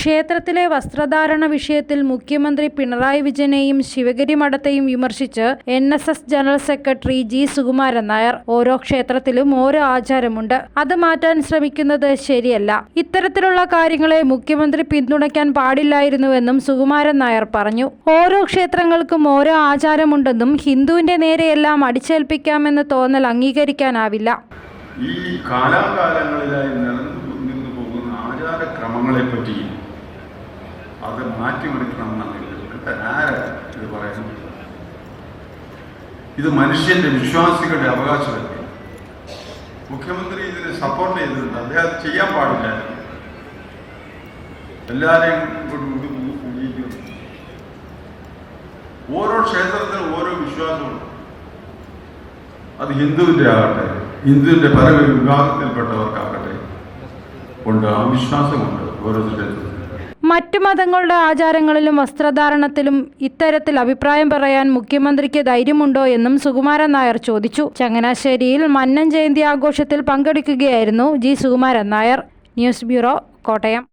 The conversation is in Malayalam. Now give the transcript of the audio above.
ക്ഷേത്രത്തിലെ വസ്ത്രധാരണ വിഷയത്തിൽ മുഖ്യമന്ത്രി പിണറായി വിജയനെയും ശിവഗിരി മഠത്തെയും വിമർശിച്ച് N S S general secretary G Sukumaran Nair. ഓരോ ക്ഷേത്രത്തിലും ഓരോ ആചാരമുണ്ട്. അത് മാറ്റാൻ ശ്രമിക്കുന്നത് ശരിയല്ല. ഇത്തരത്തിലുള്ള കാര്യങ്ങളെ മുഖ്യമന്ത്രി പിന്തുണയ്ക്കാൻ പാടില്ലായിരുന്നുവെന്നും സുകുമാരൻ നായർ പറഞ്ഞു. ഓരോ ക്ഷേത്രങ്ങൾക്കും ഓരോ ആചാരമുണ്ടെന്നും ഹിന്ദുവിന്റെ നേരെയെല്ലാം അടിച്ചേൽപ്പിക്കാമെന്ന് തോന്നൽ അംഗീകരിക്കാനാവില്ല. ഈ കാലാകാലങ്ങളിലായി നിലനിന്ന് നിന്ന് പോകുന്ന ആചാരക്രമങ്ങളെ പറ്റി അത് മാറ്റിമറിക്കണമെന്നാണ് ഇത് ആരാ ഇത് പറയുന്നത്? ഇത് മനുഷ്യന്റെ വിശ്വാസികളുടെ അവകാശമല്ലേ? മുഖ്യമന്ത്രി ഇതിനെ സപ്പോർട്ട് ചെയ്തിട്ടുണ്ട്. അദ്ദേഹം ചെയ്യാൻ പാടില്ല. എല്ലാവരെയും ഓരോ ക്ഷേത്രത്തിനും ഓരോ വിശ്വാസമുണ്ട്. അത് ഹിന്ദുവിന്റെ ആകട്ടെ ഹിന്ദുവിന്റെ പല വിഭാഗത്തിൽപ്പെട്ടവർക്കാകട്ടെ ഉണ്ട്. ആ വിശ്വാസമുണ്ട് ഓരോ ഓരോരുത്തരുടെ മറ്റു മതങ്ങളുടെ ആചാരങ്ങളിലും വസ്ത്രധാരണത്തിലും ഇത്തരത്തിൽ അഭിപ്രായം പറയാൻ മുഖ്യമന്ത്രിക്ക് ധൈര്യമുണ്ടോ എന്നും സുകുമാരൻ നായർ ചോദിച്ചു. ചങ്ങനാശ്ശേരിയിൽ മന്നൻ ജയന്തി ആഘോഷത്തിൽ പങ്കെടുക്കുകയായിരുന്നു G Sukumaran Nair. News bureau Kottayam.